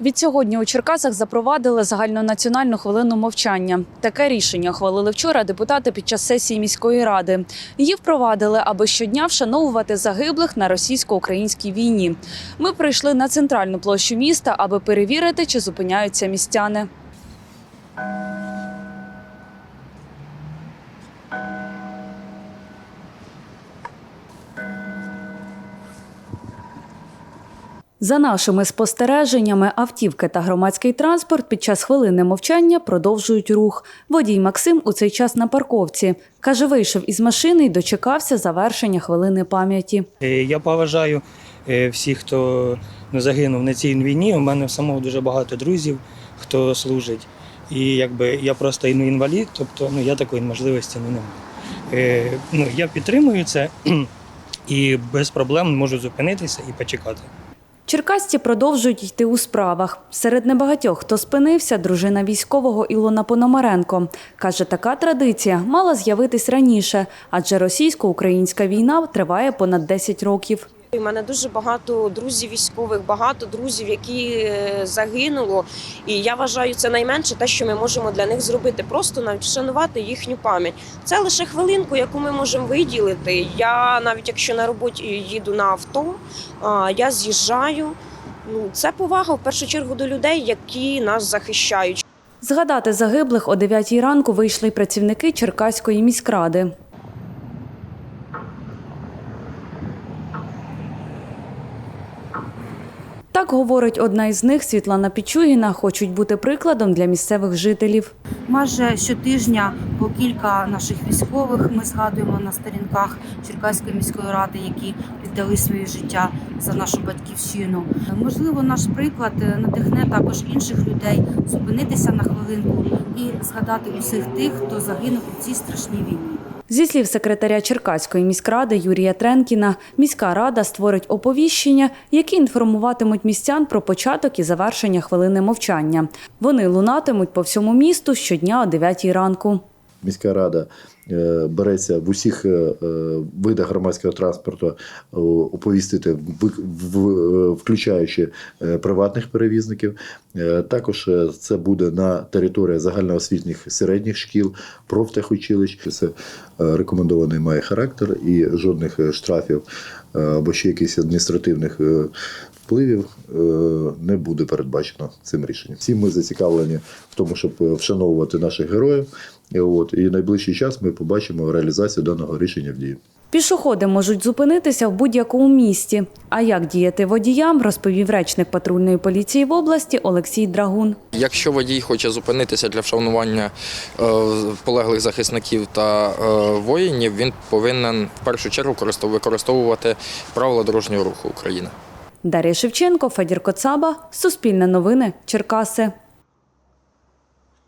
Відсьогодні у Черкасах запровадили загальнонаціональну хвилину мовчання. Таке рішення ухвалили вчора депутати під час сесії міської ради. Її впровадили, аби щодня вшановувати загиблих на російсько-українській війні. Ми прийшли на центральну площу міста, аби перевірити, чи зупиняються містяни. За нашими спостереженнями, автівки та громадський транспорт під час хвилини мовчання продовжують рух. Водій Максим у цей час на парковці. Каже, вийшов із машини і дочекався завершення хвилини пам'яті. Е, Я поважаю е, всіх, хто ну, загинув на цій війні. У мене самого дуже багато друзів, хто служить. І якби я просто ну, інвалід, тобто ну, я такої можливості не маю. Е, ну, я підтримую це і без проблем можу зупинитися і почекати. Черкасці продовжують йти у справах. Серед небагатьох, хто спинився, дружина військового Ілона Пономаренко. Каже, така традиція мала з'явитись раніше, адже російсько-українська війна триває понад 10 років. У мене дуже багато друзів військових, багато друзів, які е, загинуло. І я вважаю, це найменше те, що ми можемо для них зробити. Просто навіть вшанувати їхню пам'ять. Це лише хвилинку, яку ми можемо виділити. Я навіть якщо на роботі їду на авто, я з'їжджаю. Ну це повага в першу чергу до людей, які нас захищають. Згадати загиблих о 9 ранку вийшли й працівники Черкаської міськради. Так говорить одна із них Світлана Пічугіна, хочуть бути прикладом для місцевих жителів. Майже щотижня по кілька наших військових ми згадуємо на сторінках Черкаської міської ради, які віддали своє життя за нашу батьківщину. Можливо, наш приклад надихне також інших людей зупинитися на хвилинку і згадати усіх тих, хто загинув у цій страшній війні. Зі слів секретаря Черкаської міськради Юрія Тренкіна, міська рада створить оповіщення, які інформуватимуть містян про початок і завершення хвилини мовчання. Вони лунатимуть по всьому місту щодня о 9 ранку. Міська рада береться в усіх е, е, видах громадського транспорту е, оповістити, е, включаючи е, приватних перевізників. Е, Також е, це буде на території загальноосвітніх середніх шкіл, профтехучилищ. Це е, рекомендований має характер і жодних е, штрафів е, або ще якихось адміністративних е, впливів е, не буде передбачено цим рішенням. Всі ми зацікавлені в тому, щоб е, вшановувати наших героїв. От і найближчий час ми побачимо реалізацію даного рішення в дії. Пішоходи можуть зупинитися в будь-якому місті. А як діяти водіям, розповів речник патрульної поліції в області Олексій Драгун. Якщо водій хоче зупинитися для вшанування е, полеглих захисників та е, воїнів, він повинен в першу чергу використовувати правила дорожнього руху України. Дар'я Шевченко, Федір Коцаба, Суспільне новини, Черкаси.